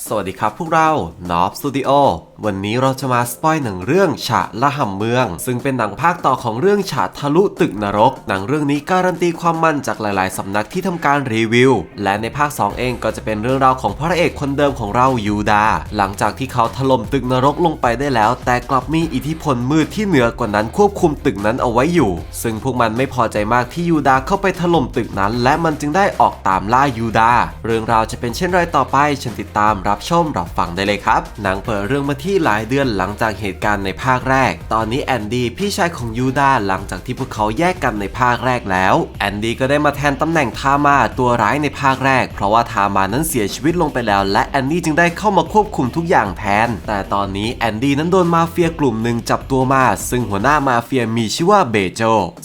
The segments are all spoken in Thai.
สวัสดีครับพวกเรา n o b Studio วันนี้เราจะมาสปอยหนังเรื่องฉะละห่ำเมือง ซึ่งเป็นหนังภาคต่อของเรื่องฉะทะลุตึกนรก หนังเรื่องนี้การันตีความมันจากหลาย ๆ สำนักที่ทำการรีวิว และในภาค 2 เองก็จะเป็นเรื่องราวของพระเอกคนเดิมของเรายูดา หลังจากที่เขาถล่มตึกนรกลงไปได้แล้ว แต่กลับมีอิทธิพลมืดที่เหนือกว่านั้นควบคุมตึกนั้นเอาไว้อยู่ ซึ่งพวกมันไม่พอใจมากที่ยูดาเข้าไปถล่มตึกนั้น และมันจึงได้ออกตามล่ายูดา เรื่องราวจะเป็นเช่นไรต่อไปเชิญติดตามรับชมรับฟังได้เลยครับ หนังเปิดเรื่องมาที่หลายเดือนหลังจากเหตุการณ์ในภาคแรก ตอนนี้แอนดี้พี่ชายของยูดาหลังจากที่พวกเขาแยกกันในภาคแรกแล้ว แอนดี้ก็ได้มาแทนตำแหน่งทามาตัวร้ายในภาคแรก เพราะว่าทามานั้นเสียชีวิตลงไปแล้ว และแอนดี้จึงได้เข้ามาควบคุมทุกอย่างแทน แต่ตอนนี้แอนดี้นั้นโดนมาเฟียกลุ่มหนึ่งจับตัวมา ซึ่งหัวหน้ามาเฟียมีชื่อว่าเบโจ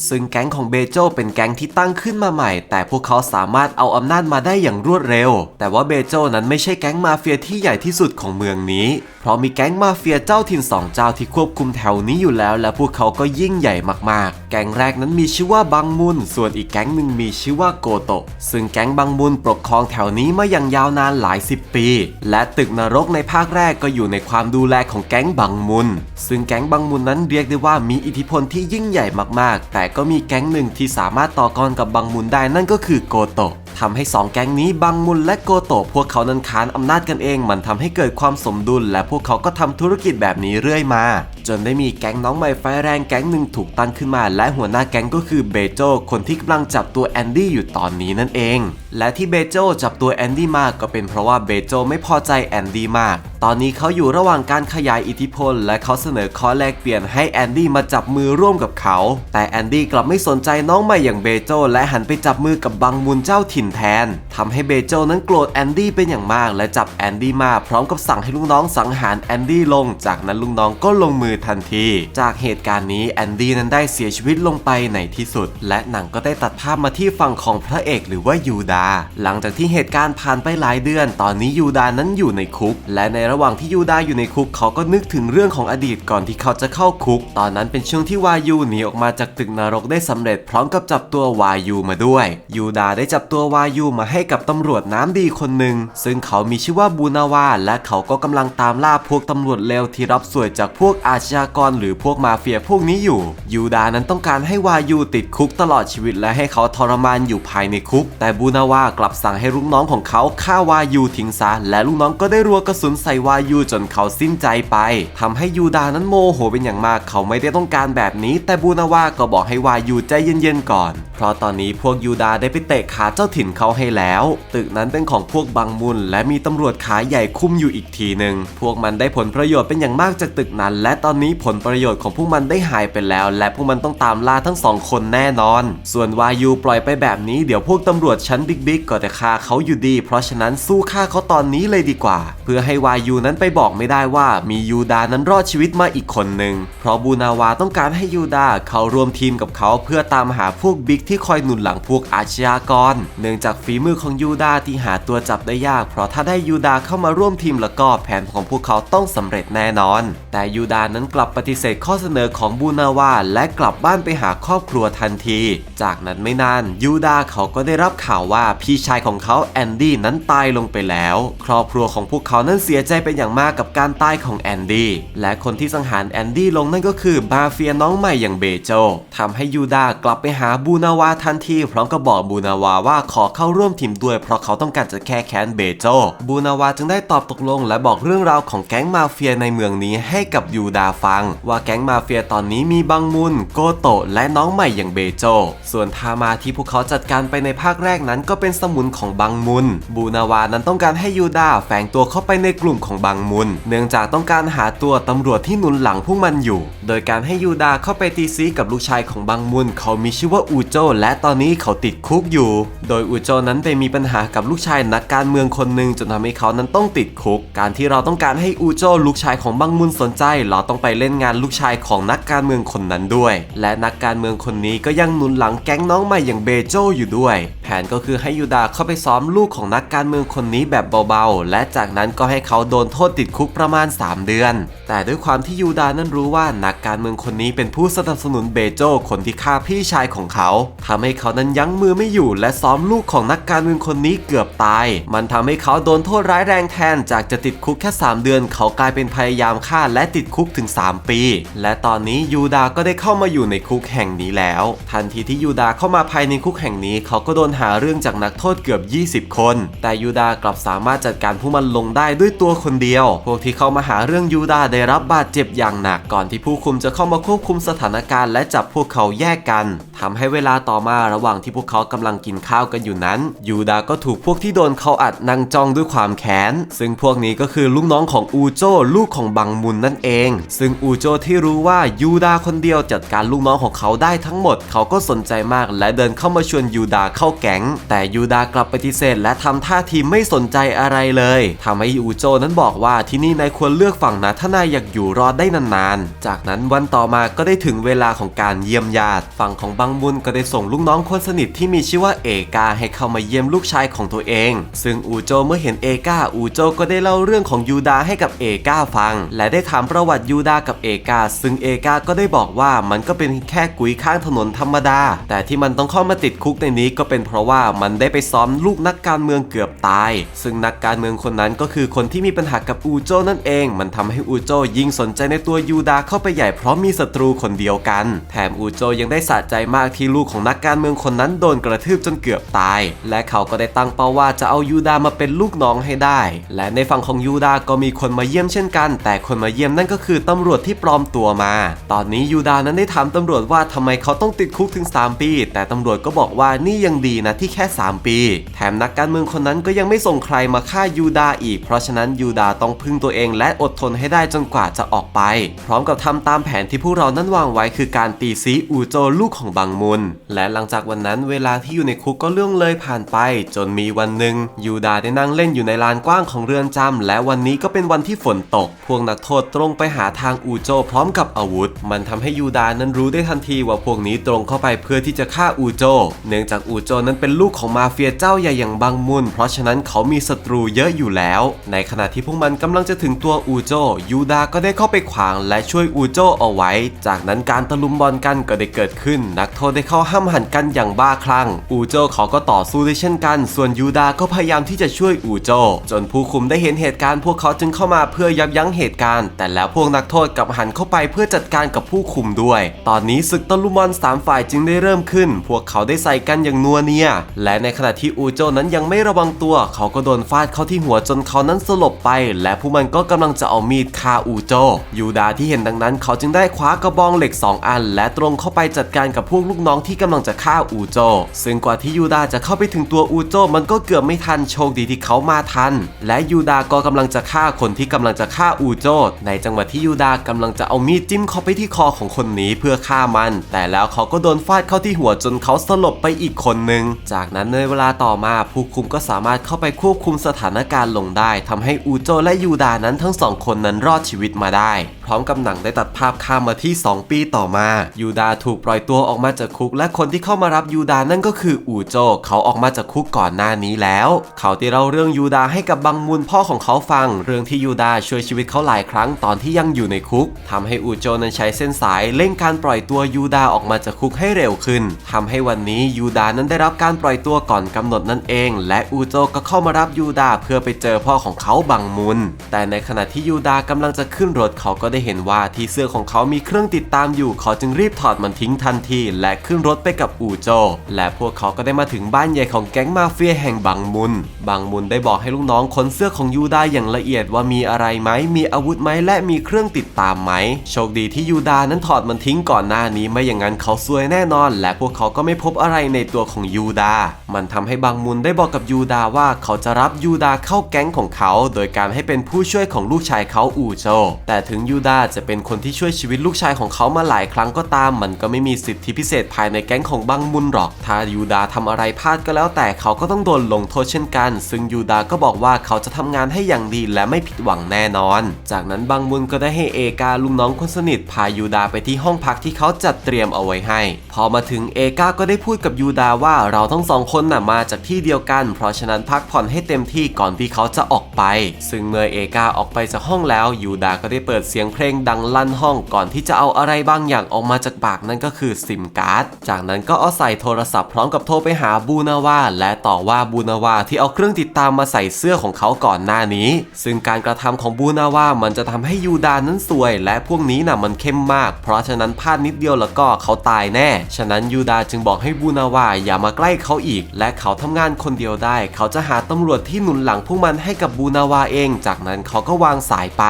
ซึ่งแก๊งของเบโจเป็นแก๊งที่ตั้งขึ้นมาใหม่ แต่พวกเขาสามารถเอาอำนาจมาได้อย่างรวดเร็ว แต่ว่าเบโจนั้นไม่ใช่แก๊งมาเฟียที่ใหญ่ที่สุดของเมืองนี้ ราะมีแก๊งมาเฟียเจ้าถิ่นสองเจ้าที่ควบคุมแถวนี้อยู่แล้ว และพวกเขาก็ยิ่งใหญ่มากๆ แก๊งแรกนั้นมีชื่อว่าบังมุน ส่วนอีกแก๊งหนึ่งมีชื่อว่าโกโตะ ซึ่งแก๊งบังมุนปกครองแถวนี้มาอย่างยาวนานหลายสิบปี และตึกนรกในภาคแรกก็อยู่ในความดูแลของแก๊งบังมุน ซึ่งแก๊งบังมุนนั้นเรียกได้ว่ามีอิทธิพลที่ยิ่งใหญ่มากๆ แต่ก็มีแก๊งหนึ่งที่สามารถต่อกรกับบังมุนได้นั่นก็คือโกโตะทำให้สองแก๊งนี้บังมุนและโกโตะพวกเขานั้นค้านอำนาจกันเอง มันทำให้เกิดความสมดุล และพวกเขาก็ทำธุรกิจแบบนี้เรื่อยมา จนได้มีแก๊งน้องใหม่ไฟแรงแก๊งหนึ่งถูกตั้งขึ้นมา และหัวหน้าแก๊งก็คือเบโจคนที่กำลังจับตัวแอนดี้อยู่ตอนนี้นั่นเอง และที่เบโจจับตัวแอนดี้มากก็เป็นเพราะว่าเบโจไม่พอใจแอนดี้มาก ตอนนี้เขาอยู่ระหว่างการขยายอิทธิพล และเขาเสนอข้อแลกเปลี่ยนให้แอนดี้มาจับมือร่วมกับเขา แต่แอนดี้กลับไม่สนใจน้องใหม่อย่างเบโจและหันไปจับมือกับบังมุนเจ้าถิ่นแทนทำให้เบโจนั้นโกรธแอนดี้เป็นอย่างมาก และจับแอนดี้มาพร้อมกับสั่งให้ลูกน้องสังหารแอนดี้ลง จากนั้นลูกน้องก็ลงมือทันที จากเหตุการณ์นี้แอนดี้นั้นได้เสียชีวิตลงไปในที่สุด และหนังก็ได้ตัดภาพมาที่ฝั่งของพระเอกหรือว่ายูดา หลังจากที่เหตุการณ์ผ่านไปหลายเดือน ตอนนี้ยูดานั้นอยู่ในคุก และในระหว่างที่ยูดาอยู่ในคุกเขาก็นึกถึงเรื่องของอดีตก่อนที่เขาจะเข้าคุก ตอนนั้นเป็นช่วงที่วายูหนีออกมาจากตึกนรกได้สำเร็จพร้อมกับจับตัววายูมาด้วย ยูดาได้จับตัววายูมาให้กับตำรวจน้ำดีคนหนึ่งซึ่งเขามีชื่อว่าบูนาวา และเขาก็กำลังตามล่าพวกตำรวจเลวที่รับสวยจากพวกอาชญากรหรือพวกมาเฟียพวกนี้อยู่ ยูดานั้นต้องการให้วายูติดคุกตลอดชีวิตและให้เขาทรมานอยู่ภายในคุก แต่บูนาวากลับสั่งให้ลูกน้องของเขาฆ่าวายูทิ้งซะ และลูกน้องก็ได้รัวกระสุนใส่วายูจนเขาสิ้นใจไปทำให้ยูดานั้นโมโหเป็นอย่างมากเขาไม่ได้ต้องการแบบนี้ แต่บูนาวาก็บอกให้วายูใจเย็นๆก่อน เพราะตอนนี้พวกยูดาได้ไปเตะขาเจ้าถิ่นเขาให้แล้ว ตึกนั้นเป็นของพวกบังมุนและมีตำรวจขาใหญ่คุมอยู่อีกทีหนึ่งพวกมันได้ผลประโยชน์เป็นอย่างมากจากตึกนั้น และตอนนี้ผลประโยชน์ของพวกมันได้หายไปแล้ว และพวกมันต้องตามล่าทั้งสองคนแน่นอน ส่วนวายูปล่อยไปแบบนี้เดี๋ยวพวกตำรวจชั้นบิ๊กๆก็จะฆ่าเขาอยู่ดี เพราะฉะนั้นสู้ฆ่าเขาตอนนี้เลยดีกว่า เพื่อให้วายูนั้นไปบอกไม่ได้ว่ามียูดานั้นรอดชีวิตมาอีกคนหนึ่งเพราะบูนาวาต้องการให้ยูดาเขารวมทีมกับเขาเพื่อตามหาพวกบิ๊กที่คอยหนุนหลังพวกอาชญากรเนื่องจากฝีมือของยูดาที่หาตัวจับได้ยาก เพราะถ้าได้ยูดาเข้ามาร่วมทีมแล้วก็แผนของพวกเขาต้องสำเร็จแน่นอน แต่ยูดานั้นกลับปฏิเสธข้อเสนอของบูนาวาและกลับบ้านไปหาครอบครัวทันที จากนั้นไม่นานยูดาเขาก็ได้รับข่าวว่าพี่ชายของเขาแอนดี้นั้นตายลงไปแล้ว ครอบครัวของพวกเขานั้นเสียใจเป็นอย่างมากกับการตายของแอนดี้และคนที่สังหารแอนดี้ลงนั่นก็คือมาเฟียน้องใหม่อย่างเบโจทำให้ยูดากลับไปหาบูนาวาทันทีพร้อมกับบอกบูนาวาว่าขอเข้าร่วมทีมด้วยเพราะเขาต้องการจะแค่แค้นเบโจบูนาวาจึงได้ตอบตกลง และบอกเรื่องราวของแก๊งมาเฟียในเมืองนี้ให้กับยูดาฟัง ว่าแก๊งมาเฟียตอนนี้มีบังมุน โกโตะและน้องใหม่อย่างเบโจ ส่วนทามาที่พวกเขาจัดการไปในภาคแรกนั้นก็เป็นสมุนของบังมุน บูนาวานั้นต้องการให้ยูดาแฝงตัวเข้าไปในกลุ่มของบังมุน เนื่องจากต้องการหาตัวตำรวจที่หนุนหลังพวกมันอยู่ โดยการให้ยูดาเข้าไปตีซีกับลูกชายของบังมุน เขามีชื่อว่าอูโจและตอนนี้เขาติดคุกอยู่ โดยอูโจนั้นไปมีปัญหากับลูกชายนักการเมืองคนหนึ่งจนทำให้เขานั้นต้องติดคุก การที่เราต้องการให้อูโจลูกชายของบังมุนสนใจ เราต้องไปเล่นงานลูกชายของนักการเมืองคนนั้นด้วย และนักการเมืองคนนี้ก็ยังหนุนหลังแก๊งน้องใหม่อย่างเบโจอยู่ด้วย แผนก็คือให้ยูดาเข้าไปซ้อมลูกของนักการเมืองคนนี้แบบเบาๆ และจากนั้นก็ให้เขาโดนโทษติดคุกประมาณ 3 เดือน แต่ด้วยความที่ยูดานั้นรู้ว่านักการเมืองคนนี้เป็นผู้สนับสนุนเบโจคนที่ฆ่าพี่ชายของเขาทำให้เขานั้นยั้งมือไม่อยู่และซ้อมลูกของนักการเมืองคนนี้เกือบตาย มันทำให้เขาโดนโทษร้ายแรงแทนจากจะติดคุกแค่ 3 เดือน เขากลายเป็นพยายามฆ่าและติดคุกถึง 3 ปี และตอนนี้ยูดาก็ได้เข้ามาอยู่ในคุกแห่งนี้แล้ว ทันทีที่ยูดาเข้ามาภายในคุกแห่งนี้ เขาก็โดนหาเรื่องจากนักโทษเกือบ 20 คน แต่ยูดากลับสามารถจัดการผู้มันลงได้ด้วยตัวคนเดียว พวกที่เข้ามาหาเรื่องยูดาได้รับบาดเจ็บอย่างหนักก่อนที่ผู้คุมจะเข้ามาควบคุมสถานการณ์และจับพวกเขาแยกกันทำให้เวลาต่อมาระหว่างที่พวกเขากำลังกินข้าวกันอยู่นั้น ยูดาก็ถูกพวกที่โดนเขาอัดนั่งจ้องด้วยความแค้น ซึ่งพวกนี้ก็คือลูกน้องของอูโจลูกของบังมุนนั่นเอง ซึ่งอูโจที่รู้ว่ายูดาคนเดียวจัดการลูกน้องของเขาได้ทั้งหมด เขาก็สนใจมากและเดินเข้ามาชวนยูดาเข้าแก๊ง แต่ยูดากลับปฏิเสธ และทำท่าทีไม่สนใจอะไรเลยทำให้อูโจนั้นบอกว่าที่นี่นายควรเลือกฝั่งนะถ้านายอยากอยู่รอดได้นานๆ จากนั้นวันต่อมาก็ได้ถึงเวลาของการเยี่ยมญาติ ฝั่งของบังมุนก็ได้ส่งลูกน้องคนสนิทที่มีชื่อว่าเอกาให้เข้ามาเยี่ยมลูกชายของตัวเอง ซึ่งอูโจเมื่อเห็นเอกาอูโจก็ได้เล่าเรื่องของยูดาให้กับเอกาฟัง และได้ถามประวัติยูดากับเอกาซึ่งเอกาก็ได้บอกว่ามันก็เป็นแค่กุยข้างถนนธรรมดา แต่ที่มันต้องเข้ามาติดคุกในนี้ก็เป็นเพราะว่ามันได้ไปซ้อมลูกนักการเมืองเกือบตาย ซึ่งนักการเมืองคนนั้นก็คือคนที่มีปัญหากับอูโจนั่นเอง มันทำให้อูโจยิ่งสนใจในตัวยูดาเข้าไปใหญ่เพราะมีศัตรูคนเดียวกัน แถมอูโจยังได้สะใจมากที่ลูกของนักการเมืองคนนั้นโดนกระทืบจนเกือบตาย และเขาก็ได้ตั้งเป้าว่าจะเอายูดามาเป็นลูกน้องให้ได้ และในฝั่งของยูดาก็มีคนมาเยี่ยมเช่นกัน แต่คนมาเยี่ยมนั่นก็คือตำรวจที่ปลอมตัวมา ตอนนี้ยูดานั้นได้ถามตำรวจว่าทำไมเขาต้องติดคุกถึง 3 ปี แต่ตำรวจก็บอกว่านี่ยังดีนะที่แค่ 3 ปี แถมนักการเมืองคนนั้นก็ยังไม่ส่งใครมาฆ่ายูดาอีก เพราะฉะนั้นยูดาต้องพึ่งตัวเองและอดทนให้ได้จนกว่าจะออกไป พร้อมกับทำตามแผนที่พวกเรานั้นวางไว้คือการตีซีอูโจลูกของบังมุนและหลังจากวันนั้นเวลาที่อยู่ในคุกก็ล่วงเลยผ่านไป จนมีวันหนึ่งยูดาได้นั่งเล่นอยู่ในลานกว้างของเรือนจำและวันนี้ก็เป็นวันที่ฝนตก พวกนักโทษตรงไปหาทางอูโจพร้อมกับอาวุธ มันทำให้ยูดานั้นรู้ได้ทันทีว่าพวกนี้ตรงเข้าไปเพื่อที่จะฆ่าอูโจ เนื่องจากอูโจนั้นเป็นลูกของมาเฟียเจ้าใหญ่อย่างบังมุนเพราะฉะนั้นเขามีศัตรูเยอะอยู่แล้ว ในขณะที่พวกมันกำลังจะถึงตัวอูโจ ยูดาก็ได้เข้าไปขวางและช่วยอูโจเอาไว้ จากนั้นการตะลุมบอลกันก็ได้เกิดขึ้น นักโทษได้เข้าห้ามหันกันอย่างบ้าคลั่ง อูโจเขาก็ต่อสู้ด้วยเช่นกัน ส่วนยูดาก็พยายามที่จะช่วยอูโจ จนผู้คุมได้เห็นเหตุการณ์พวกเขาจึงเข้ามาเพื่อยับยั้งเหตุการณ์ แต่แล้วพวกนักโทษกลับหันเข้าไปเพื่อจัดการกับผู้คุมด้วย ตอนนี้ศึกตะลุมอลสามฝ่ายจึงได้เริ่มขึ้น พวกเขาได้ใส่กันอย่างนัวเนีย และในขณะที่อูโจนั้นยังไม่ระวังตัว เขาก็โดนฟาดเข้าที่หัวจนเขานั้นสลบไป และผู้มันก็กำลังจะเอามีดฆ่าอูโจ ยูดาที่เห็นดังนั้น เขาจึงได้คว้ากระบองเหล็ก 2 อัน และตรงเข้าไปจัดการกับพวกลูกน้องที่กำลังจะฆ่าอูโจ ซึ่งกว่าที่ยูดาจะเข้าไปถึงตัวอูโจมันก็เกือบไม่ทันโชคดีที่เขามาทัน และยูดาก็กำลังจะฆ่าคนที่กำลังจะฆ่าอูโจในจังหวะที่ยูดากำลังจะเอามีดจิ้มเข้าไปที่คอของคนนี้เพื่อฆ่ามัน แต่แล้วเขาก็โดนฟาดเข้าที่หัวจนเขาสลบไปอีกคนหนึ่งจากนั้นในเวลาต่อมาผู้คุมก็สามารถเข้าไปควบคุมสถานการณ์ลงได้ทำให้อูโจและยูดานั้นทั้งสองคนนั้นรอดชีวิตมาได้ พร้อมกับหนังได้ตัดภาพข้ามมาที่ 2 ปีต่อมา ยูดาถูกปล่อยตัวออกมาจากคุก และคนที่เข้ามารับยูดานั่นก็คืออูโจ เขาออกมาจากคุกก่อนหน้านี้แล้ว เขาได้เล่าเรื่องยูดาให้กับบังมุนพ่อของเขาฟัง เรื่องที่ยูดาช่วยชีวิตเขาหลายครั้งตอนที่ยังอยู่ในคุกทำให้อูโจนั้นใช้เส้นสายเร่งการปล่อยตัวยูดาออกมาจากคุกให้เร็วขึ้นทำให้วันนี้ยูดานั้นได้รับการปล่อยตัวก่อนกำหนดนั่นเอง และอูโจก็เข้ามารับยูดาเพื่อไปเจอพ่อของเขาบังมุนแต่ในขณะที่ยูดากำลังจะขึ้นรถเขาก็ได้เห็นว่าที่เสื้อของเขามีเครื่องติดตามอยู่เขาจึงรีบถอดมันทิ้งทันที และขึ้นรถไปกับอูโจ และพวกเขาก็ได้มาถึงบ้านใหญ่ของแก๊งมาเฟียแห่งบังมุนบังมุนได้บอกให้ลูกน้องค้นเสื้อของยูดาอย่างละเอียดว่ามีอะไรไหมมีอาวุธไหมและมีเครื่องติดตามไหม โชคดีที่ยูดานั้นถอดมันทิ้งก่อนหน้านี้ไม่อย่างนั้นเขาซวยแน่นอน และพวกเขาก็ไม่พบอะไรในตัวของยูดา มันทำให้บังมุนได้บอกกับยูดาว่าเขาจะรับยูดาเข้าแก๊งของเขา โดยการให้เป็นผู้ช่วยของลูกชายเขาอูโจ แต่ถึงยูดาจะเป็นคนที่ช่วยชีวิตลูกชายของเขามาหลายครั้งก็ตาม มันก็ไม่มีสิทธิพิเศษภายในแก๊งของบังมุนหรอก ถ้ายูดาทำอะไรพลาดก็แล้วแต่เขาก็ต้องโดนลงโทษเช่นกัน ซึ่งยูดาก็บอกว่าเขาจะทำงานให้อย่างดีและไม่ผิดหวังแน่นอน จากนั้นบังมุนก็ได้ให้เอกาลุงน้องคนสนิทพายูดาไปที่ห้องพักที่เขาจัดเตรียมเอาไว้ให้ พอมาถึงเอกาก็ได้พูดกับยูดาว่าเราทั้งสองคนน่ะมาจากที่เดียวกัน เพราะฉะนั้นพักผ่อนให้เต็มที่ก่อนที่เขาจะออกไป ซึ่งเมื่อเอกาออกไปจากห้องแล้วยูดาก็ได้เปิดเสียงเพลงดังลั่นห้องก่อนที่จะเอาอะไรบางอย่างออกมาจากปากนั่นก็คือซิมการ์ด จากนั้นก็เอาใส่โทรศัพท์พร้อมกับโทรไปหาบูนาวาและต่อว่าบูนาวาที่เอาเครื่องติดตามมาใส่เสื้อของเขาก่อนหน้านี้ ซึ่งการกระทำของบูนาวามันจะทำให้ยูดานั้นสวย และพวกนี้น่ะมันเข้มมาก เพราะฉะนั้นพลาดนิดเดียวแล้วก็เขาตายแน่ ฉะนั้นยูดาจึงบอกให้บูนาวาอย่ามาใกล้เขาอีก และเขาทำงานคนเดียวได้ เขาจะหาตำรวจที่หนุนหลังพวกมันให้กับบูนาวาเอง จากนั้นเขาก็วางสายไป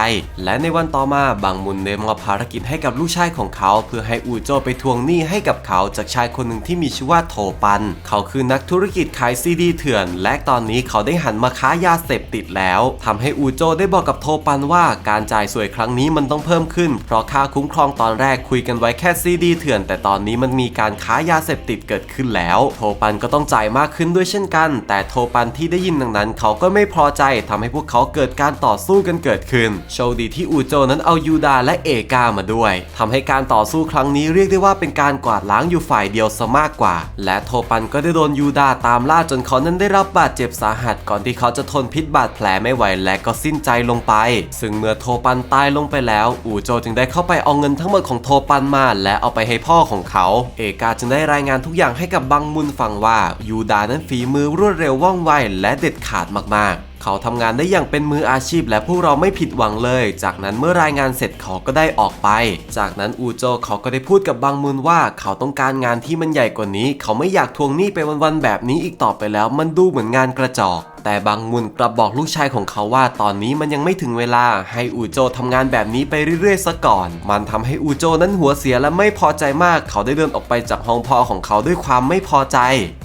และในวันต่อมาบางมุนได้มอบภารกิจให้กับลูกชายของเขา เพื่อให้อูโจไปทวงหนี้ให้กับเขาจากชายคนหนึ่งที่มีชื่อว่าโทปัน เขาคือนักธุรกิจขายซีดีเถื่อน และตอนนี้เขาได้หันมาค้ายาเสพติดแล้วทำให้อูโจได้บอกกับโทปันว่าการจ่ายสวยครั้งนี้มันต้องเพิ่มขึ้น เพราะค่าคุ้มครองตอนแรกคุยกันไว้แค่ซีดีเถื่อน แต่ตอนนี้มันมีการค้ายาเสพติดเกิดขึ้นแล้ว โทปันก็ต้องจ่ายมากขึ้นด้วยเช่นกัน แต่โทปันที่ได้ยินดังนั้น เขาก็ไม่พอใจทำให้พวกเขาเกิดการต่อสู้กันเกิดขึ้น โชคดีที่อูโจนั้นเอายูดาและเอกามาด้วยทำให้การต่อสู้ครั้งนี้เรียกได้ว่าเป็นการกวาดล้างอยู่ฝ่ายเดียวซะมากกว่า และโทปันก็ได้โดนยูดาตามล่าจนเขานั้นได้รับบาดเจ็บสาหัสก่อนที่เขาจะทนพิษบาดแผลไม่ไหวและก็สิ้นใจลงไป ซึ่งเมื่อโทปันตายลงไปแล้ว อูโจจึงได้เข้าไปเอาเงินทั้งหมดของโทปันมา และเอาไปให้พ่อของเขา เอกาจึงได้รายงานทุกอย่างให้กับบังมุนฟังว่ายูดานั้นฝีมือรวดเร็วว่องไวและเด็ดขาดมากๆ เขาทำงานได้อย่างเป็นมืออาชีพ และพวกเราไม่ผิดหวังเลย จากนั้นเมื่อรายงานเสร็จเขาก็ได้ออกไป จากนั้นอูโจเขาก็ได้พูดกับบางมุนว่าเขาต้องการงานที่มันใหญ่กว่านี้ เขาไม่อยากทวงหนี้ไปวันๆแบบนี้อีกต่อไปแล้ว มันดูเหมือนงานกระจอก แต่บางมุนกลับบอกลูกชายของเขาว่าตอนนี้มันยังไม่ถึงเวลาให้อูโจทำงานแบบนี้ไปเรื่อยๆซะก่อน มันทำให้อูโจนั้นหัวเสียและไม่พอใจมาก เขาได้เดินออกไปจากห้องพ่อของเขาด้วยความไม่พอใจ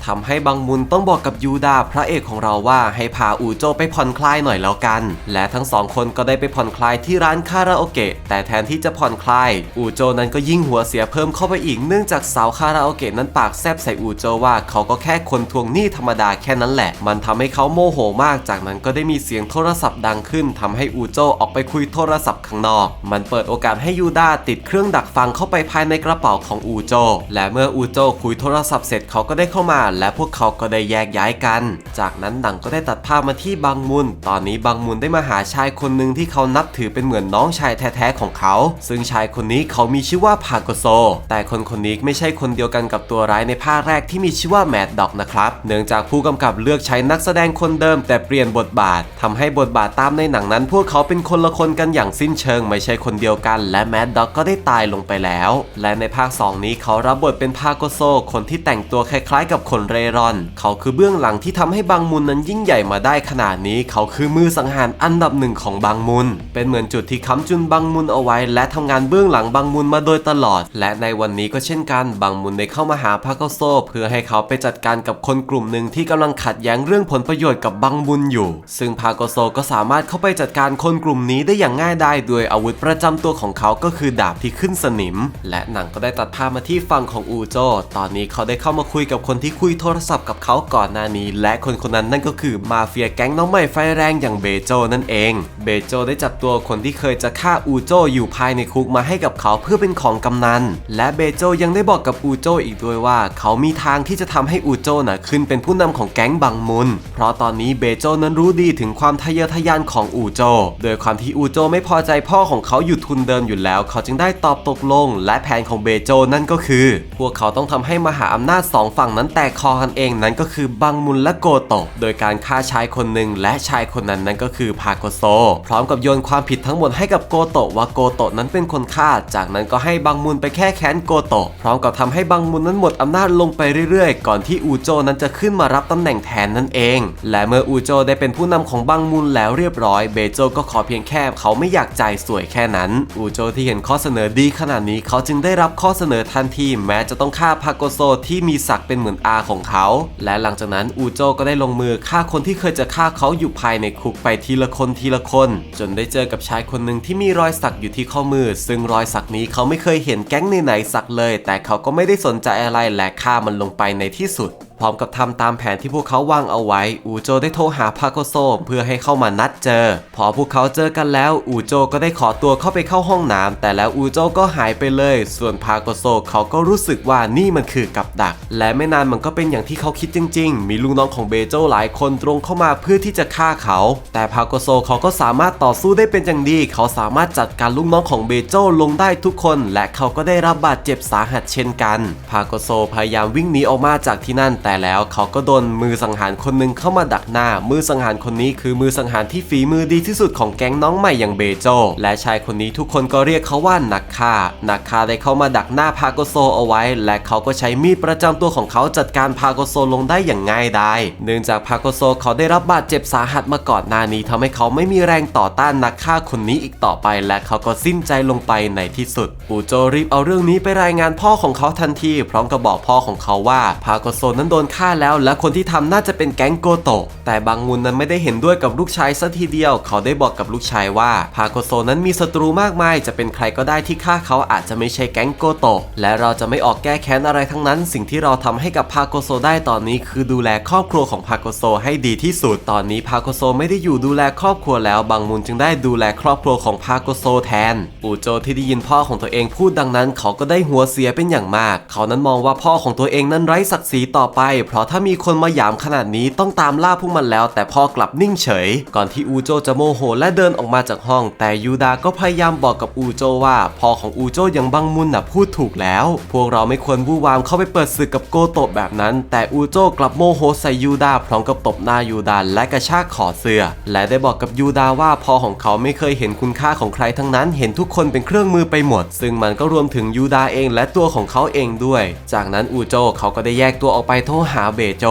ทำให้บางมุนต้องบอกกับยูดาพระเอกของเราว่าให้พาอูโจไปผ่อนคลายหน่อยแล้วกัน และทั้งสองคนก็ได้ไปผ่อนคลายที่ร้านคาราโอเกะแต่แทนที่จะผ่อนคลายอูโจนั้นก็ยิ่งหัวเสียเพิ่มเข้าไปอีกเนื่องจากสาวคาราโอเกะนั้นปากแซบใส่อูโจว่าเขาก็แค่คนทวงหนี้ธรรมดาแค่นั้นแหละ มันทำให้เขาโมโหมาก จากนั้นก็ได้มีเสียงโทรศัพท์ดังขึ้นทำให้อูโจออกไปคุยโทรศัพท์ข้างนอก มันเปิดโอกาสให้ยูดาติดเครื่องดักฟังเข้าไปภายในกระเป๋าของอูโจ และเมื่ออูโจคุยโทรศัพท์เสร็จเขาก็ได้เข้ามา และพวกเขาก็ได้แยกย้ายกัน จากนั้นหนังก็ได้ตัดภาพมาที่บางมุน ตอนนี้บางมุนได้มาหาชายคนหนึ่งที่เขานับถือเป็นเหมือนน้องชายแท้ๆของเขา ซึ่งชายคนนี้เขามีชื่อว่าพาโกโซ แต่คนคนนี้ไม่ใช่คนเดียวกันกับตัวร้ายในภาคแรกที่มีชื่อว่าแมดด็อกนะครับ เนื่องจากผู้กำกับเลือกใช้นักแสดงคนเดิมแต่เปลี่ยนบทบาททำให้บทบาทตามในหนังนั้น พวกเขาเป็นคนละคนกันอย่างสิ้นเชิง ไม่ใช่คนเดียวกัน และแมดด็อกก็ได้ตายลงไปแล้ว และในภาค 2 นี้เขารับบทเป็นพาโกโซ คนที่แต่งตัวคล้ายๆ กับคนเร่ร่อน เขาคือเบื้องหลังที่ทำให้บางมุนนั้นยิ่งใหญ่มาได้ขนาดนี้ เขาคือมือสังหารอันดับหนึ่งของบางมุน เป็นเหมือนจุดที่ค้ำจุนบางมุนเอาไว้ และทำงานเบื้องหลังบางมุนมาโดยตลอด และในวันนี้ก็เช่นกัน บางมุนได้เข้ามาหาพาโกโซ เพื่อให้เขาไปจัดการกับคนกลุ่มหนึ่งที่กำลังขัดแย้งเรื่องผลประโยชน์กับบางมุนอยู่ ซึ่งพาโกโซก็สามารถเข้าไปจัดการคนกลุ่มนี้ได้อย่างง่ายดายโดยอาวุธประจำตัวของเขาก็คือดาบที่ขึ้นสนิม และหนังก็ได้ตัดภาพมาที่ฝั่งของอูโจ ตอนนี้เขาได้เข้ามาคุยกับคนที่คุยโทรศัพท์กับเขาก่อนหน้านี้ และคนคนนั้นนั่นก็คือมาเฟียแก๊งน้องใหม่ไฟแรงอย่างเบโจนั่นเอง เบโจได้จับตัวคนที่เคยจะฆ่าอูโจอยู่ภายในคุกมาให้กับเขาเพื่อเป็นของกำนัน และเบโจยังได้บอกกับอูโจอีกด้วยว่า เขามีทางที่จะทำให้อูโจน่ะขึ้นเป็นผู้นำของแก๊งบังมุน เพราะตอนนี้เบโจนั้นรู้ดีถึงความทะเยอทะยานของอูโจ โดยความที่อูโจไม่พอใจพ่อของเขาอยู่ทุนเดิมอยู่แล้ว เขาจึงได้ตอบตกลง และแผนของเบโจนั่นก็คือ พวกเขาต้องทำให้มหาอำนาจสองฝั่งนั้นแตกคอกันเองนั่นก็คือบังมุนและโกโตะโดยการฆ่าชายคนหนึ่งและชายคนนั้นนั่นก็คือพาโกโซ พร้อมกับโยนความผิดทั้งหมดให้กับโกโตะว่าโกโตะนั้นเป็นคนฆ่า จากนั้นก็ให้บังมุนไปแค่แค้นโกโตะพร้อมกับทำให้บังมุนนั้นหมดอำนาจลงไปเรื่อยๆ ก่อนที่อูโจนั้นจะขึ้นมารับตำแหน่งแทนนั่นเอง และเมื่ออูโจได้เป็นผู้นำของบังมุนแล้วเรียบร้อยเบโจก็ขอเพียงแค่เขาไม่อยากจ่ายสวยแค่นั้น อูโจที่เห็นข้อเสนอดีขนาดนี้เขาจึงได้รับข้อเสนอทันทีแม้จะต้องฆ่าพาโกโซที่มีศักดิ์เป็นเหมือนอาของเขา และหลังจากนั้นอูโจก็ได้ลงมือฆ่าคนที่เคยจะฆ่าเขาอยู่ภายในคุกไปทีละคนทีละคน จนได้เจอกับชายคนหนึ่งที่มีรอยสักอยู่ที่ข้อมือ ซึ่งรอยสักนี้เขาไม่เคยเห็นแก๊งไหนๆสักเลย แต่เขาก็ไม่ได้สนใจอะไรและฆ่ามันลงไปในที่สุด พร้อมกับทำตามแผนที่พวกเขาวางเอาไว้ อูโจได้โทรหาพาโกโซเพื่อให้เข้ามานัดเจอ พอพวกเขาเจอกันแล้ว อูโจก็ได้ขอตัวเข้าไปเข้าห้องน้ำแต่แล้วอูโจก็หายไปเลย ส่วนพาโกโซเขาก็รู้สึกว่านี่มันคือกับดัก และไม่นานมันก็เป็นอย่างที่เขาคิดจริง ๆ มีลูกน้องของเบโจหลายคนตรงเข้ามาเพื่อที่จะฆ่าเขา แต่พาโกโซเขาก็สามารถต่อสู้ได้เป็นอย่างดี เขาสามารถจัดการลูกน้องของเบโจลงได้ทุกคน และเขาก็ได้รับบาดเจ็บสาหัสเช่นกัน พาโกโซพยายามวิ่งหนีออกมาจากที่นั่นแต่แล้วเขาก็โดนมือสังหารคนหนึ่งเข้ามาดักหน้า มือสังหารคนนี้คือมือสังหารที่ฝีมือดีที่สุดของแก๊งน้องใหม่อย่างเบโจ และชายคนนี้ทุกคนก็เรียกเขาว่านักฆ่า นักฆ่าได้เข้ามาดักหน้าพาโกโซเอาไว้ และเขาก็ใช้มีดประจำตัวของเขาจัดการพาโกโซลงได้อย่างง่ายดายเนื่องจากพาโกโซเขาได้รับบาดเจ็บสาหัสมาก่อนหน้านี้ทำให้เขาไม่มีแรงต่อต้านนักฆ่าคนนี้อีกต่อไป และเขาก็สิ้นใจลงไปในที่สุดอูโจรีบเอาเรื่องนี้ไปรายงานพ่อของเขาทันที พร้อมกับบอกพ่อของเขาว่าพาโกโซนั้นโดนฆ่าแล้ว และคนที่ทำน่าจะเป็นแก๊งโกโตะ แต่บางมุนนั้นไม่ได้เห็นด้วยกับลูกชายซะทีเดียว เขาได้บอกกับลูกชายว่าพาโกโซนั้นมีศัตรูมากมาย จะเป็นใครก็ได้ที่ฆ่าเขาอาจจะไม่ใช่แก๊งโกโตะ และเราจะไม่ออกแก้แค้นอะไรทั้งนั้น สิ่งที่เราทำให้กับพาโกโซได้ตอนนี้ คือดูแลครอบครัวของพาโกโซให้ดีที่สุด ตอนนี้พาโกโซไม่ได้อยู่ดูแลครอบครัวแล้ว บางมุนจึงได้ดูแลครอบครัวของพาโกโซแทนอูโจที่ได้ยินพ่อของตัวเองพูดดังนั้น เขาก็ได้หัวเสียเป็นอย่างมาก เขานั้นมองว่าพ่อของตัวเองนั้นไร้ศักดิ์ศรีต่อไปเพราะถ้ามีคนมาหยามขนาดนี้ต้องตามล่าพวกมันแล้ว แต่พ่อกลับนิ่งเฉย ก่อนที่อูโจจะโมโหและเดินออกมาจากห้อง แต่ยูดาก็พยายามบอกกับอูโจว่าพ่อของอูโจอย่างบังมุนน่ะพูดถูกแล้ว พวกเราไม่ควรวู่วามเข้าไปเปิดศึกกับโกโตะแบบนั้น แต่อูโจกลับโมโหใส่ยูดาพร้อมกับตบหน้ายูดาและกระชากขอเสื้อ และได้บอกกับยูดาว่าพ่อของเขาไม่เคยเห็นคุณค่าของใครทั้งนั้น เห็นทุกคนเป็นเครื่องมือไปหมด ซึ่งมันก็รวมถึงยูดาเองและตัวของเขาเองด้วย จากนั้นอูโจเขาก็ได้แยกตัวออกไปทรหาเบโจ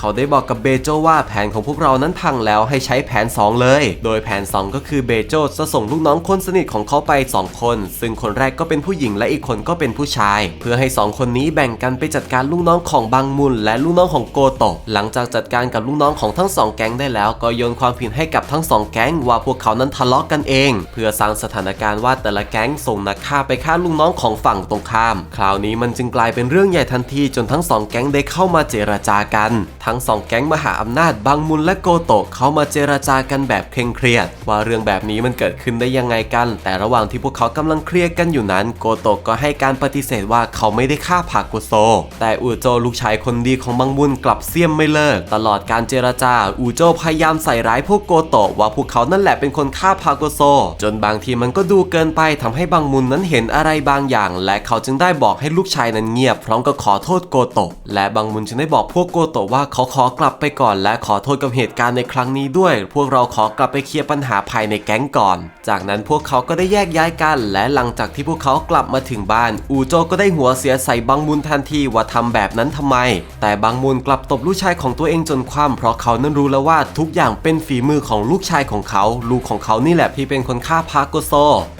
เขาได้บอกกับเบโจว่าแผนของพวกเรานั้นพังแล้วให้ใช้แผน 2 เลย โดยแผน 2 ก็คือเบโจจะส่งลูกน้องคนสนิทของเขาไป 2 คน ซึ่งคนแรกก็เป็นผู้หญิงและอีกคนก็เป็นผู้ชาย เพื่อให้ 2 คนนี้แบ่งกันไปจัดการลูกน้องของบางมุนและลูกน้องของโกโตะหลังจากจัดการกับลูกน้องของทั้งสองแก๊งได้แล้วก็โยนความผิดให้กับทั้งสองแก๊งว่าพวกเขานั้นทะเลาะกันเอง เพื่อสร้างสถานการณ์ว่าแต่ละแก๊งส่งนักฆ่าไปฆ่าลูกน้องของฝั่งตรงข้าม คราวนี้มันจึงกลายเป็นเรื่องใหญ่ทันทีจนทั้งสองแก๊งได้เข้ามาเจรจากัน ทั้งสองแก๊งมหาอำนาจบางมุนและโกโตะเขามาเจรจากันแบบเคร่งเครียด ว่าเรื่องแบบนี้มันเกิดขึ้นได้ยังไงกัน แต่ระหว่างที่พวกเขากำลังเครียดกันอยู่นั้น โกโตะก็ให้การปฏิเสธว่าเขาไม่ได้ฆ่าพาโกโซ แต่อูโจลูกชายคนดีของบางมุนกลับเสียมไม่เลิก ตลอดการเจรจาอูโจพยายามใส่ร้ายพวกโกโตะว่าพวกเขานั่นแหละเป็นคนฆ่าพาโกโซ จนบางทีมันก็ดูเกินไปทำให้บางมุนนั้นเห็นอะไรบางอย่าง และเขาจึงได้บอกให้ลูกชายนั้นเงียบพร้อมกับขอโทษโกโตะและบางมุนจึงได้บอกพวกโกโตะว่าเขาขอกลับไปก่อนและขอโทษกับเหตุการณ์ในครั้งนี้ด้วย พวกเราขอกลับไปเคลียร์ปัญหาภายในแก๊งก่อน จากนั้นพวกเขาก็ได้แยกย้ายกัน และหลังจากที่พวกเขากลับมาถึงบ้าน อูโจก็ได้หัวเสียใส่บางมุนทันทีว่าทำแบบนั้นทำไม แต่บางมุนกลับตบลูกชายของตัวเองจนคว่ำเพราะเขานั้นรู้แล้วว่าทุกอย่างเป็นฝีมือของลูกชายของเขา ลูกของเขานี่แหละที่เป็นคนฆ่าพาโกโซ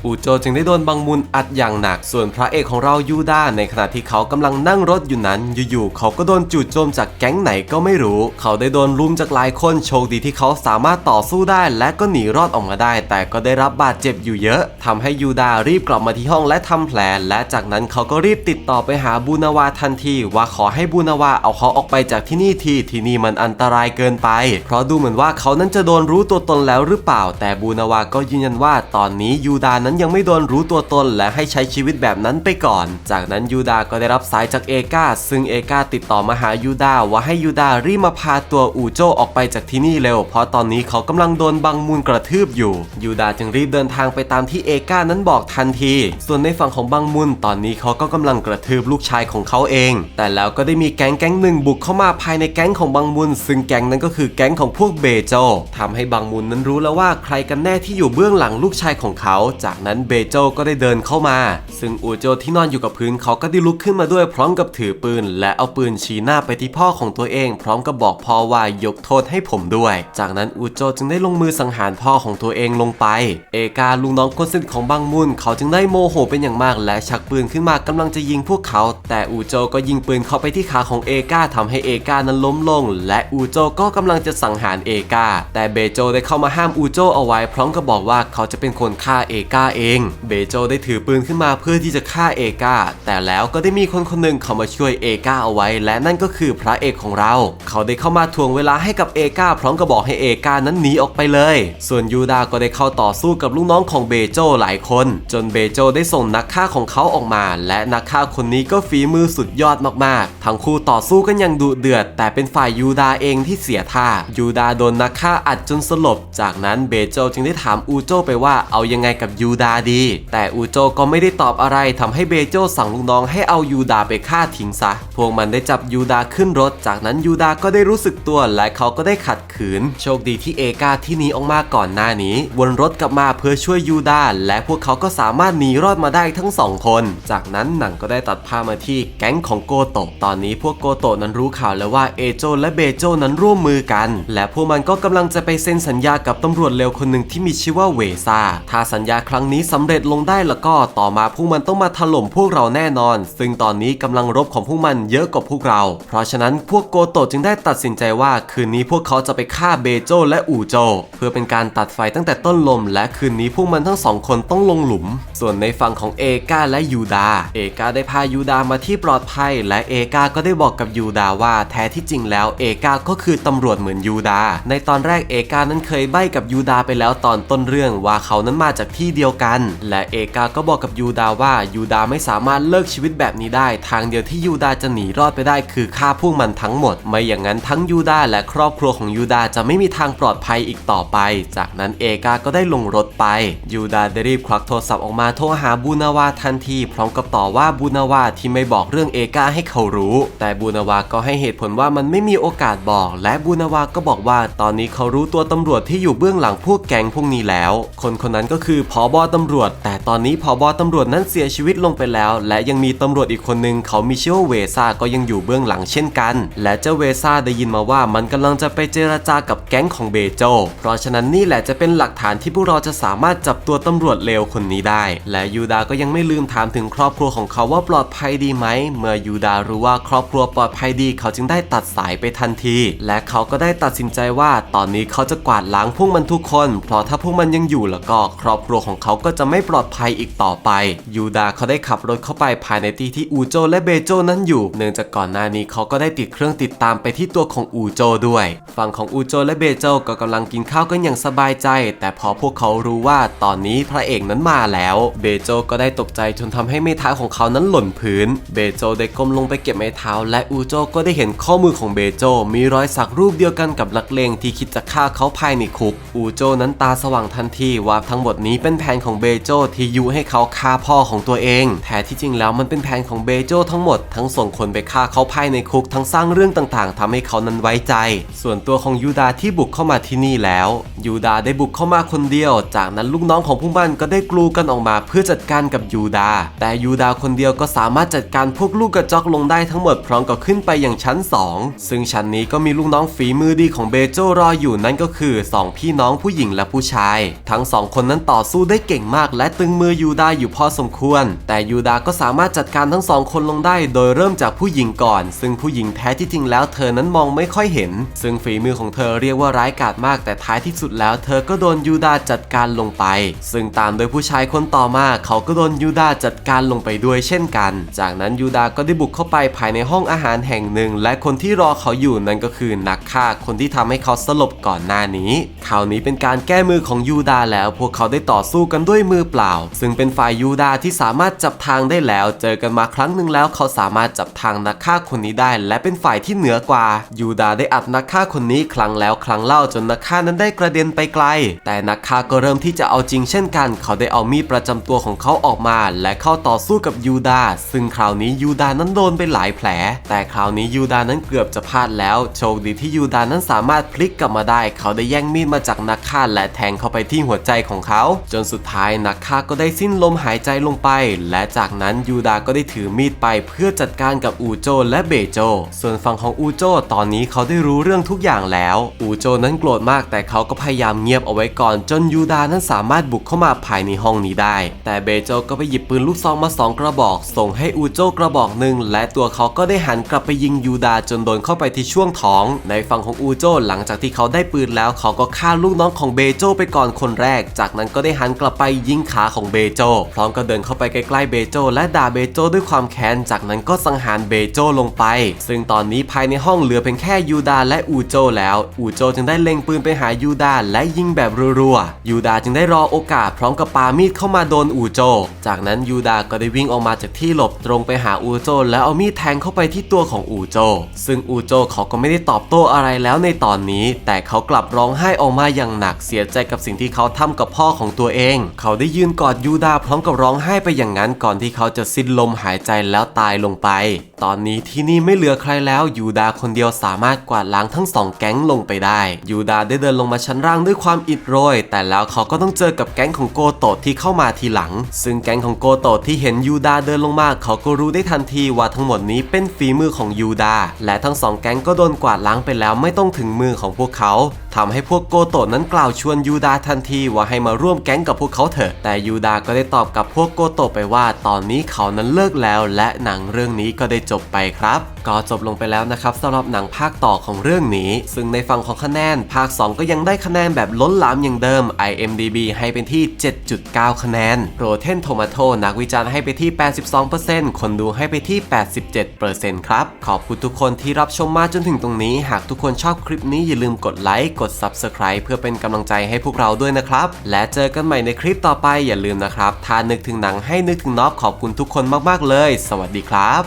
อูโจจึงได้โดนบางมุนอัดอย่างหนัก ส่วนพระเอกของเรายูดาในขณะที่เขากำลังนั่งรถอยู่นั้นอยู่ๆเขาก็โดนจู่โจมจากแก๊งไหนก็ไม่รู้ เขาได้โดนลุมจากหลายคนโชคดีที่เขาสามารถต่อสู้ได้ และก็หนีรอดออกมาได้ แต่ก็ได้รับบาดเจ็บอยู่เยอะทำให้ยูดารีบกลับมาที่ห้องและทำแผลและจากนั้นเขาก็รีบติดต่อไปหาบูนาวาทันที ว่าขอให้บูนาวาเอาเขาออกไปจากที่นี่ทีที่นี่มันอันตรายเกินไป เพราะดูเหมือนว่าเขานั้นจะโดนรู้ตัวตนแล้วหรือเปล่า แต่บูนาวาก็ยืนยันว่าตอนนี้ยูดานั้นยังไม่โดนรู้ตัวตนและให้ใช้ชีวิตแบบนั้นไปก่อน จากนั้นยูดาก็ได้รับสายจากเอกาซึ่งเอกาติดต่อมาหายูดาว่าให้ยูดารีบมาพาตัวอูโจออกไปจากที่นี่เร็ว เพราะตอนนี้เขากำลังโดนบังมูลกระทืบอยู่ ยูดาจึงรีบเดินทางไปตามที่เอกานั้นบอกทันที ส่วนในฝั่งของบังมุนตอนนี้เขาก็กำลังกระทืบลูกชายของเขาเอง แต่แล้วก็ได้มีแก๊งแก๊งหนึ่งบุกเข้ามาภายในแก๊งของบังมุนซึ่งแก๊งนั้นก็คือแก๊งของพวกเบโจทำให้บังมุนนั้นรู้แล้วว่าใครกันแน่ที่อยู่เบื้องหลังลูกชายของเขา จากนั้นเบโจก็ได้เดินเข้ามา ซึ่งอูโจที่นอนอยู่กับพื้นเขาก็ได้ลุกขึ้นมาด้วยพร้อมกับถือปืน และเอาปืนชี้หน้าไปที่พ่อของตัวเอง พร้อมกับบอกพ่อว่ายกโทษให้ผมด้วย จากนั้นอูโจจึงได้ลงมือสังหารพ่อของตัวเองลงไป เอกาลุงน้องคนสนิทของบังมุนเขาจึงได้โมโหเป็นอย่างมาก และชักปืนขึ้นมากำลังจะยิงพวกเขา แต่อูโจก็ยิงปืนเข้าไปที่ขาของเอกาทำให้เอกานั้นล้มลง และอูโจก็กำลังจะสังหารเอกาแต่เบโจได้เข้ามาห้ามอูโจเอาไว้ พร้อมกับบอกว่าเขาจะเป็นคนฆ่าเอกาเอง เบโจได้ถือปืนขึ้นมาเพื่อที่จะฆ่าเอกาแต่แล้วก็ได้มีคนคนหนึ่งเข้ามาช่วยเอกาเอาไว้ และนั่นก็คือคือพระเอกของเรา เขาได้เข้ามาทวงเวลาให้กับเอกาพร้อมกับบอกให้เอกานั้นหนีออกไปเลย ส่วนยูดาก็ได้เข้าต่อสู้กับลูกน้องของเบโจหลายคน จนเบโจได้ส่งนักฆ่าของเขาออกมา และนักฆ่าคนนี้ก็ฝีมือสุดยอดมากๆ ทั้งคู่ต่อสู้กันอย่างดุเดือด แต่เป็นฝ่ายยูดาเองที่เสียท่า ยูดาโดนนักฆ่าอัดจนสลบ จากนั้นเบโจจึงได้ถามอูโจไปว่าเอายังไงกับยูดาดี แต่อูโจก็ไม่ได้ตอบอะไรทำให้เบโจสั่งลูกน้องให้เอายูดาไปฆ่าทิ้งซะ พวกมันได้จับยูดาขึ้นรถ จากนั้นยูดาก็ได้รู้สึกตัวและเขาก็ได้ขัดขืน โชคดีที่เอกาที่หนีออกมาก่อนหน้านี้วนรถกลับมาเพื่อช่วยยูดาและพวกเขาก็สามารถหนีรอดมาได้ทั้งสองคน จากนั้นหนังก็ได้ตัดภาพมาที่แก๊งของโกโตะตอนนี้พวกโกโตะนั้นรู้ข่าวแล้วว่าเอโจและเบโจนั้นร่วมมือกัน และพวกมันก็กำลังจะไปเซ็นสัญญากับตำรวจเร็วคนหนึ่งที่มีชื่อว่าเวซาถ้าสัญญาครั้งนี้สำเร็จลงได้แล้วก็ต่อมาพวกมันต้องมาถล่มพวกเราแน่นอน ซึ่งตอนนี้กำลังรบของพวกมันเยอะกว่าพวกเราเพราะฉะนั้นพวกโกโตจึงได้ตัดสินใจว่าคืนนี้พวกเขาจะไปฆ่าเบโจและอูโจ เพื่อเป็นการตัดไฟตั้งแต่ต้นลม และคืนนี้พวกมันทั้งสองคนต้องลงหลุม ส่วนในฝั่งของเอกาและยูดา เอกาได้พายูดามาที่ปลอดภัย และเอกาก็ได้บอกกับยูดาว่าแท้ที่จริงแล้วเอกาก็คือตำรวจเหมือนยูดา ในตอนแรกเอกานั้นเคยใบ้กับยูดาไปแล้วตอนต้นเรื่องว่าเขานั้นมาจากที่เดียวกัน และเอกาก็บอกกับยูดาว่ายูดาไม่สามารถเลิกชีวิตแบบนี้ได้ ทางเดียวที่ยูดาจะหนีรอดไปได้คือฆ่าพวกมันทั้งหมด ไม่อย่างนั้นทั้งยูดาและครอบครัวของยูดาจะไม่มีทางปลอดภัยอีกต่อไป จากนั้นเอกาก็ได้ลงรถไป ยูดาได้รีบควักโทรศัพท์ออกมาโทรหาบูนาวาทันที พร้อมกับต่อว่าบูนาวาที่ไม่บอกเรื่องเอกาให้เขารู้ แต่บูนาวาก็ให้เหตุผลว่ามันไม่มีโอกาสบอก และบูนาวาก็บอกว่าตอนนี้เขารู้ตัวตำรวจที่อยู่เบื้องหลังพวกแก๊งพวกนี้แล้ว คนคนนั้นก็คือผอบอตำรวจ แต่ตอนนี้ผอบอตำรวจนั้นเสียชีวิตลงไปแล้ว และยังมีตำรวจอีกคนนึงเขามีชื่อว่าเวซาก็ยังอยู่เบื้องหลังเช่นกัน และเจ้าเวซาได้ยินมาว่ามันกำลังจะไปเจรจากับแก๊งของเบโจ เพราะฉะนั้นนี่แหละจะเป็นหลักฐานที่พวกเราจะสามารถจับตัวตำรวจเลวคนนี้ได้ และยูดาก็ยังไม่ลืมถามถึงครอบครัวของเขาว่าปลอดภัยดีไหม เมื่อยูดารู้ว่าครอบครัวปลอดภัยดีเขาจึงได้ตัดสายไปทันที และเขาก็ได้ตัดสินใจว่าตอนนี้เขาจะกวาดล้างพวกมันทุกคน เพราะถ้าพวกมันยังอยู่แล้วก็ครอบครัวของเขาก็จะไม่ปลอดภัยอีกต่อไป ยูดาเขาได้ขับรถเข้าไปภายในที่ที่อูโจและเบโจนั้นอยู่ เนื่องจากก่อนหน้านี้เขาก็ได้ติดเครื่องติดตามไปที่ตัวของอูโจด้วย ฝั่งของอูโจและเบโจก็กำลังกินข้าวกันอย่างสบายใจ แต่พอพวกเขารู้ว่าตอนนี้พระเอกนั้นมาแล้ว เบโจก็ได้ตกใจจนทำให้ไม้เท้าของเขานั้นหล่นพื้น เบโจได้ก้มลงไปเก็บไม้เท้า และอูโจก็ได้เห็นข้อมือของเบโจมีรอยสักรูปเดียวกันกับลักเลงที่คิดจะฆ่าเขาภายในคุก อูโจนั้นตาสว่างทันทีว่าทั้งหมดนี้เป็นแผนของเบโจที่ยุให้เขาฆ่าพ่อของตัวเอง แท้ที่จริงแล้วมันเป็นแผนของเบโจทั้งหมดทั้งส่งคนไปฆ่าเขาภายในคุกทั้งสร้างเรื่องต่างๆทำให้เขานั้นไว้ใจ ส่วนตัวของยูดาที่บุกเข้ามาที่นี่แล้ว ยูดาได้บุกเข้ามาคนเดียว จากนั้นลูกน้องของผู้มันก็ได้กลูกันออกมาเพื่อจัดการกับยูดา แต่ยูดาคนเดียวก็สามารถจัดการพวกลูกกระจอกลงได้ทั้งหมดพร้อมกับขึ้นไปอย่างชั้น 2 ซึ่งชั้นนี้ก็มีลูกน้องฝีมือดีของเบโจรออยู่นั่นก็คือ 2 พี่น้องผู้หญิงและผู้ชาย ทั้งสองคนนั้นต่อสู้ได้เก่งมาก และตึงมือยูดาอยู่พอสมควร แต่ยูดาก็สามารถจัดการทั้งสองคนลงได้ โดยเริ่มจากผู้หญิงก่อน ซึ่งผู้หญิงแท้ที่จริงแล้วเธอนั้นมองไม่ค่อยเห็น ซึ่งฝีมือของเธอเรียกว่าร้ายกาจมากแต่ท้ายที่สุดแล้ว เธอก็โดนยูดาจัดการลงไป ซึ่งตามโดยผู้ชายคนต่อมาเขาก็โดนยูดาจัดการลงไปด้วยเช่นกัน จากนั้นยูดาก็ได้บุกเข้าไปภายในห้องอาหารแห่งหนึ่ง และคนที่รอเขาอยู่นั่นก็คือนักฆ่าคนที่ทำให้เขาสลบก่อนหน้านี้คราวนี้เป็นการแก้มือของยูดาแล้ว พวกเขาได้ต่อสู้กันด้วยมือเปล่า ซึ่งเป็นฝ่ายยูดาที่สามารถจับทางได้แล้ว เจอกันมาครั้งหนึ่งแล้วเขาสามารถจับทางนักฆ่าคนนี้ได้และเป็นฝ่ายที่เหนือกว่า ยูดาได้อัดนักฆ่าคนนี้ครั้งแล้วครั้งเล่าจนนักฆ่านั้นได้กระเด็นไปไกล แต่นักฆ่าก็เริ่มที่จะเอาจริงเช่นกัน เขาได้เอามีดประจำตัวของเขาออกมา และเข้าต่อสู้กับยูดาซึ่งคราวนี้ยูดานั้นโดนไปหลายแผล แต่คราวนี้ยูดานั้นเกือบจะพลาดแล้วโชคดีที่ยูดานั้นสามารถพลิกกลับมาได้ เขาได้แย่งมีดมาจากนักฆ่าและแทงเข้าไปที่หัวใจของเขา จนสุดท้ายนักฆ่าก็ได้สิ้นลมหายใจลงไป และจากนั้นยูดาก็ได้ถือมีดไปเพื่อจัดการกับอูโจและเบโจโจ ส่วนฝั่งของอูโจตอนนี้เขาได้รู้เรื่องทุกอย่างแล้ว อูโจนั้นโกรธมากแต่เขาก็พยายามเงียบเอาไว้ก่อน จนยูดานั้นสามารถบุกเข้ามาภายในห้องนี้ได้ แต่เบโจก็ไปหยิบปืนลูกซองมาสองกระบอก ส่งให้อูโจกระบอกหนึ่งและตัวเขาก็ได้หันกลับไปยิงยูดาจนโดนเข้าไปที่ช่วงท้อง ในฝั่งของอูโจหลังจากที่เขาได้ปืนแล้ว เขาก็ฆ่าลูกน้องของเบโจไปก่อนคนแรก จากนั้นก็ได้หันกลับไปยิงขาของเบโจ พร้อมกับเดินเข้าไปใกล้ๆเบโจ และด่าเบโจด้วยความแค้น จากนั้นก็สังหารเบโจลงไปซึ่งตอนนี้ภายในห้องเหลือเพียงแค่ยูดาและอูโจแล้วอูโจจึงได้เล็งปืนไปหายูดาและยิงแบบรัวๆยูดาจึงได้รอโอกาสพร้อมกับปามีดเข้ามาโดนอูโจ จากนั้นยูดาก็ได้วิ่งออกมาจากที่หลบตรงไปหาอูโจ แล้วเอามีดแทงเข้าไปที่ตัวของอูโจ ซึ่งอูโจเขาก็ไม่ได้ตอบโต้อะไรแล้วในตอนนี้ แต่เขากลับร้องไห้ออกมาอย่างหนักเสียใจกับสิ่งที่เขาทำกับพ่อของตัวเอง เขาได้ยืนกอดยูดาพร้อมกับร้องไห้ไปอย่างนั้นก่อนที่เขาจะสิ้นลมหายใจแล้วตายลงไป ตอนนี้ที่นี่ไม่เหลือใครแล้วยูดาคนเดียวสามารถกวาดล้างทั้งสองแก๊งลงไปได้ยูดาได้เดินลงมาชั้นล่างด้วยความอิดโรย แต่แล้วเขาก็ต้องเจอกับแก๊งของโกโตะที่เข้ามาทีหลัง ซึ่งแก๊งของโกโตะที่เห็นยูดาเดินลงมาเขาก็รู้ได้ทันทีว่าทั้งหมดนี้เป็นฝีมือของยูดาและทั้งสองแก๊งก็โดนกวาดล้างไปแล้วไม่ต้องถึงมือของพวกเขา ทำให้พวกโกโตะนั้นกล่าวชวนยูดาทันทีว่าให้มาร่วมแก๊งกับพวกเขาเถอะ แต่ยูดาก็ได้ตอบกับพวกโกโตะไปว่า ตอนนี้เขานั้นเลิกแล้วและหนังเรื่องนี้ก็ได้จบไปครับก็จบลงไปแล้วนะครับสำหรับหนังภาคต่อของเรื่องนี้ ซึ่งในฝั่งของคะแนน ภาค 2 ก็ยังได้คะแนนแบบล้นหลามอย่างเดิม IMDB ให้เป็นที่ 7.9 คะแนน Rotten Tomato นักวิจารณ์ให้ไปที่ 82%คนดูให้ไปที่ 87%ครับ ขอบคุณทุกคนที่รับชมมาจนถึงตรงนี้ หากทุกคนชอบคลิปนี้อย่าลืมกดไลค์กดด Subscribe เพื่อเป็นกำลังใจให้พวกเราด้วยนะครับ และเจอกันใหม่ในคลิปต่อไปอย่าลืมนะครับถ้านึกถึงหนังให้นึกถึงน็อปขอบคุณทุกคนมากๆเลย สวัสดีครับ